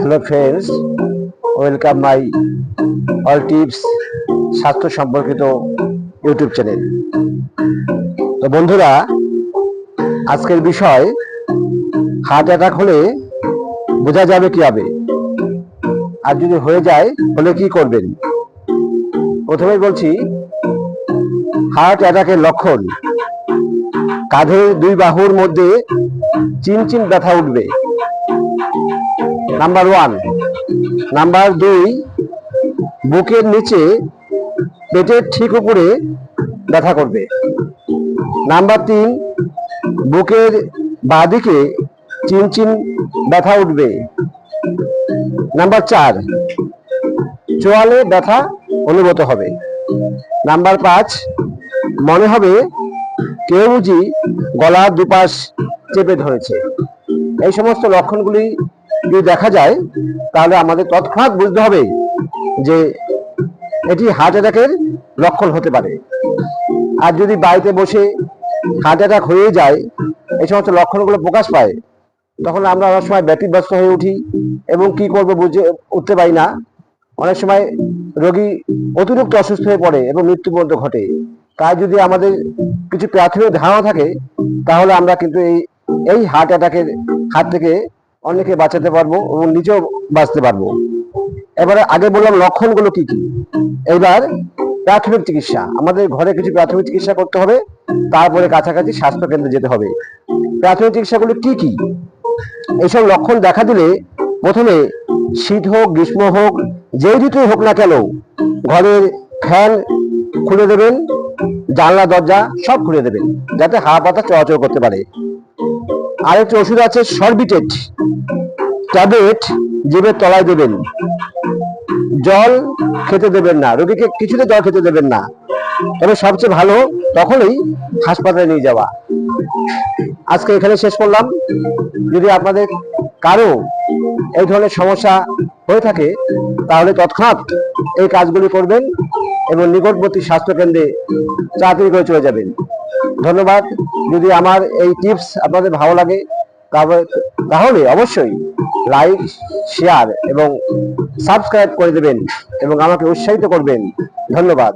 Hello friends welcome my all tips স্বাস্থ্য সম্পর্কিত YouTube channel তো বন্ধুরা, আজকের বিষয় হার্ট অ্যাটাক হলে বোঝা যাবে হবে আর যদি হয়ে যায়, হলে কি করবেন? প্রথমেই বলছি হার্ট অ্যাটাকের লক্ষণ। কাঁধের দুই বাহুর মধ্যে চিনচিন ব্যথা উঠবে। নাম্বার ওয়ান নাম্বার দুই, বুকের নিচে পেটের ঠিক উপরে ব্যথা করবে। নাম্বার তিন, বুকের বাঁদিকে চিনচিন ব্যথা উঠবে। নাম্বার চার, চোয়ালে ব্যথা অনুভূত হবে। নাম্বার পাঁচ, মনে হবে কেউ বুঝি গলার দুপাশ চেপে ধরেছে। এই সমস্ত লক্ষণগুলি যদি দেখা যায়, তাহলে আমাদের তৎক্ষণাৎ বুঝতে হবে যে এটি হার্ট অ্যাটাকের লক্ষণ হতে পারে। আর যদি বাড়িতে বসে হার্ট অ্যাটাক হয়ে যায়, এই সমস্ত লক্ষণগুলো প্রকাশ পায়, তখন আমরা অনেক সময় ব্যতিব্যস্ত হয়ে উঠি এবং কি করব বুঝে উঠতে পারি না। অনেক সময় রোগী অতিরিক্ত অসুস্থ হয়ে পড়ে এবং মৃত্যু পর্যন্ত ঘটে। তাই যদি আমাদের কিছু প্রাথমিক ধারণা থাকে, তাহলে আমরা কিন্তু এই এই হার্ট অ্যাটাকের হাত থেকে অনেকে বাঁচাতে পারব এবং নিজেও বাঁচতে পারব। এবারে আগে বললাম লক্ষণগুলো কি কি? এবার প্রাথমিক চিকিৎসা। আমাদের ঘরে কিছু প্রাথমিক চিকিৎসা করতে হবে, তারপরে কাছাকাছি স্বাস্থ্য কেন্দ্রে যেতে হবে। প্রাথমিক চিকিৎসাগুলো কি কি? এইসব লক্ষণ দেখা দিলে প্রথমে শীত হোক, গ্রীষ্ম হোক, যেই ঋতুই হোক না কেন ঘরের ফ্যান খুলে দেবেন, জানলা, দরজা সব খুলে দেবেন, যাতে হাওয়া পাতা চলাচল করতে পারে। আরেকটি ওষুধ আছে সরবিটেট ট্যাবলেট জিভের তলায় দেবেন। জল খেতে দেবেন না। রোগীকে কিছুতে জল খেতে দেবেন না। তবে সবচেয়ে ভালো তখনই হাসপাতালে নিয়ে যাওয়া। আজকে এখানে শেষ করলাম। যদি আপনাদের কারও এই ধরনের সমস্যা হয়ে থাকে, তাহলে তৎক্ষণাৎ এই কাজগুলি করবেন এবং নিকটবর্তী স্বাস্থ্যকেন্দ্রে চাকরি করে চলে যাবেন। ধন্যবাদ। যদি আমার এই টিপস আপনাদের ভালো লাগে, তাহলে অবশ্যই লাইক শেয়ার এবং সাবস্ক্রাইব করে দেবেন এবং আমাকে উৎসাহিত করবেন। ধন্যবাদ।